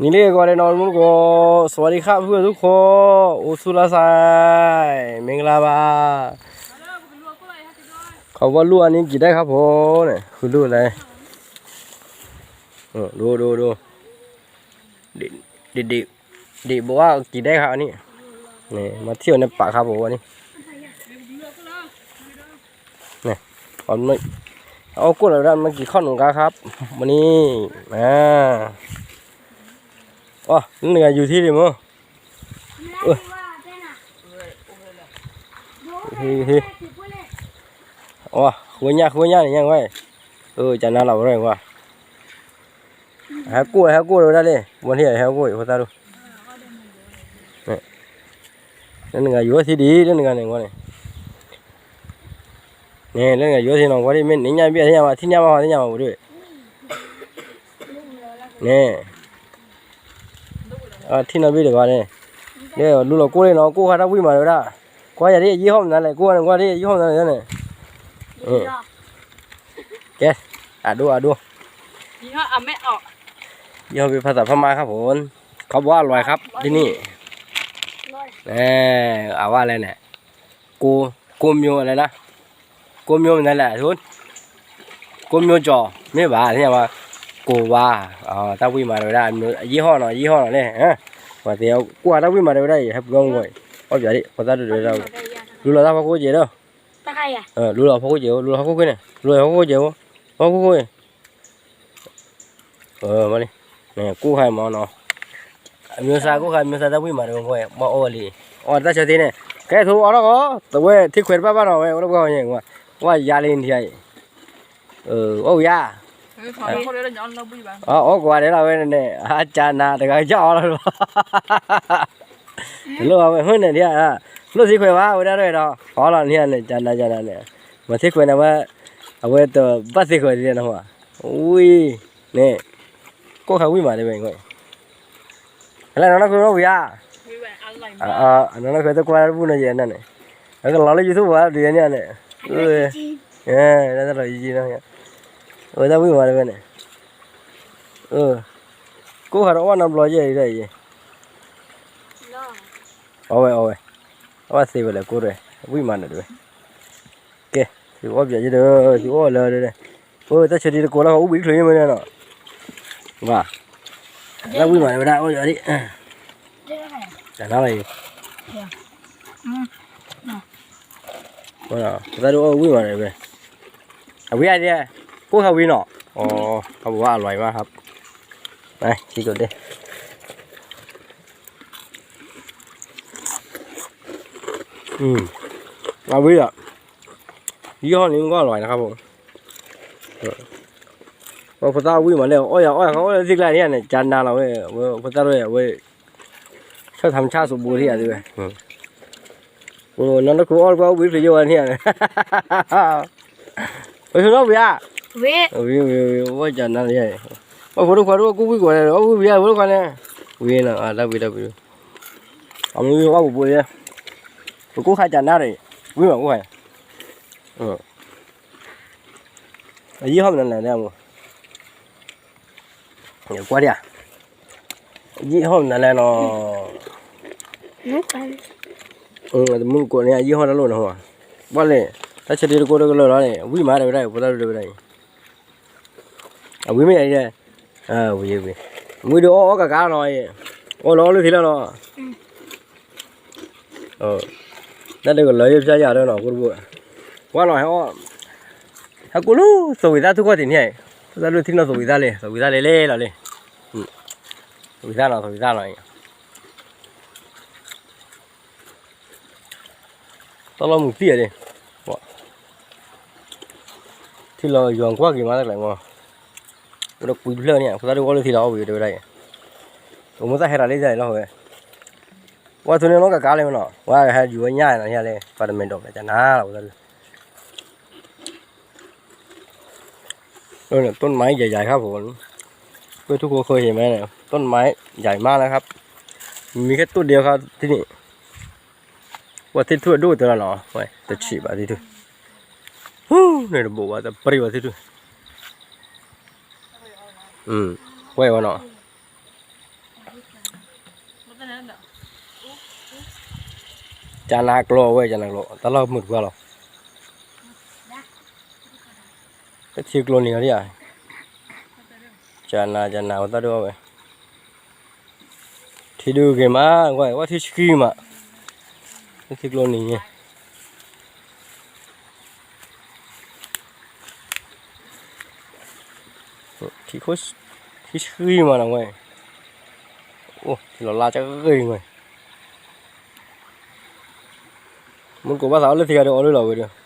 นี่เรียกว่าเดนอนมุกโกสวัสดีครับเพื่อนทุกคนอุสุลาไซเมงลาบาเขาว่าลู่อันนี้กี่ได้ครับผมเนี่ยคือลู่อะไรดูดูดูดิดิดิดิบอกว่ากี่ได้ครับอันนี้นี่มาเที่ยวในป่าครับผมวันนี้เนี่เอาเอากุ้งอะไรมากี่ข้อหนึ่มครับวันนี้อ่าอ๋อเหนื่อยอยู่ที่ดิมั้งฮ้ยฮ้ยว้าหัวหน้าหัวหน้าอย่างไว้เออจะน่าเ่าเรื่องว่าหากู้หากู้เราได้เลยวันที่ไหนหากู้คนตาดูนี่นั่นไอยู่ที่ดีนั่นไงนี่วันนี้นี่นั่นไงอยู่ที่น้องวันนีเม่นนี่ยามเบี้ยที่ยามที่ยามมาที่ยามมาด้วยนี่เออที่นั่นวิ่งเลี๋ยวนี้เดี๋ยวดูเรกู้เลยน้องกู้ครัถ้าวิ่งมาเลยได้กว่าจะได้ยี่ห้อมนั่นเลยกู้นั่นกว่าได้ยี่ห้อมนั่นเลยเนี่ยเก๊ะอ่ะดูอ่ะดูยี่ห้อเอาไม่ออกยี่ห้อเป็นภาษาพม่าครับผมเขาว่าลอยครับที่นี่นี่เอาว่าอะไรเนี่ยกูกูมีอะไรนะกูมีนั่นแหละทุนกูมีจอไม่บาดช่ไหมว่า cô ba à tao quy mà rồi đây dí ho nó dí ho nó nè ha và thì qua tao quy mà rồi đây hẹp gông rồi ôi vậy đi còn tao được rồi lúa là tao không có gì đâu à? ờ à, là không có gì lúa không có cái này lúa không có gì không không có gì ờ mà đi nè cú hai món nó miêu sa cô hai miêu sa tao quy mà rồi rồi mà ô đi, ô ờ, tao chơi thế này cái thú đó có tụi thích khuyến ba ba nó nó có nhỉ mà qua gia đình thì ờ ừ ô ya ခေါ်ရတော့ညောင်းလောက်ပြီပါအော်အော်ကွာတယ်လားပဲနဲ့အာဂျာနာတကယ်ကြောက်လားဒီလိုပါပဲဟွန်းနေတယ်ကလူစီခွဲပါဝရရဲတော့ဟောလာနေရလဲဂျာနာဂျာနာနဲ့မသိခွဲနေမှာအဝဲတော့ပတ်စီခွဲတယ်နော်ဟွာဝီးနဲ့ကိုခဝီးมาတယ်ပဲခွဲဟလာနော်ခွဲတော့ဗျာအာအနော်ခွဲတော့ကွာဘူးနေရနဲ့အဲ့ကလာလေယူသူပါဒီနေ့နဲ့အဲဒါတော့ကြီးကြီးနော် mà ওইটা বুঝি মারবে না ও loài gì ওয়া vậy, লজে এই রে ওবে ওবে ওয়া সেই বলে করে বুঝি মানে দেবে কে thì ôm vậy chứ được thì ôm lời đây này ôi ta chơi đi cố là không biết thủy mới đây nọ và vui mà mày ra ôi giờ đi để nó này ôi nào ta đưa quy mày về à vui ai đây? วกฮาวินอะอ๋อเขาบอกว่าอร่อยมากครับ ไปชิมก่อนดิอืมอาวิอ่ะ ยี่ห้อนี้มันก็อร่อยนะครับผมพ่าพุทธาวิ่งมาเร็วโอ้ยโอ้ยเขาสิ่งไรเนี่ยจานนาเราเว้ยพุทธาด้วยเว้ยชอบทำชาสมบูรที่อ่ะด้วยโอ้นั่นก็คืออ้อนว่าวิ่งไปเยอะเนี่ยไปชนรกบเบียร์ Wih. Wih, wih, wih. Wah, jangan ya. Wah, baru baru aku wih kau. Aku wih, baru kau ni. Wih, nak ada wih, wih. Kamu wih, aku boleh. Aku khai jangan ni. Wih, aku khai. Ừ. Ở dưới hôm nay là nè mùa. Nhiều quá đi à. Ở dưới hôm nay ừ, là nó. Ừ, muốn của này dưới hôm nay luôn hả? Bao lệ. Ta sẽ đi được cô được rồi này. Vui mà đây đây, cô ta được đây quý mấy này à quý à, quý mũi đó cả cá rồi ô nó luôn thì là nó ờ đã được lấy ra giờ đâu nó cũng vui quá nói họ họ cũng lu sầu ra thu qua tiền này ra luôn thích nó sầu ra lên sầu ra lên lên là lên ừ. sầu ra nó sầu ra rồi tao lo một tia à đi thì là giòn quá kì má lại ngon เเปย ওরা পুজলে ন ি য าে ক ো থ าอ় ব ่ে থিলা হবে এ ট ได้ ড ়াไ তো মোটা হেরালে যাই না แล้ว่าตัวนี้น้องก็กาเลยเนาะว่าให้อยู่ง่ายนะเนี่ยเลยปาร์เมนต์ดอกจะน่าเราเลยเนี่ยต้นไม้ใหญ่ๆครับผมเพื่อทุกคนเคยเห็นไหมเนี่ย ต้นไม้ ใหญ่มากนะครับ มีแค่ต้นเดียวครับที่นี่ ว่าที่ทั่วดูตัวราเนรอเว้ยตะฉีบอะไรที่ทั่วฮู้เนี่ยระบบว่าจะปริวัติทั่วอืม ไว้วะเนาะจานักโลเว้ยจานักโลแต่เราหมึดกว่าเราก็ทีกโลนี่เขาที่อ่ะจานาจานาวันตัดด้วยเว้ยที่ดูเกี่ยมากเว้ยว่าที่สกีมาที่กโลนี่티코스티스만한거예 요. 오, 롤라작은거예 요. 뭔가봐서알려드려야 돼, 어려 워, 그 래.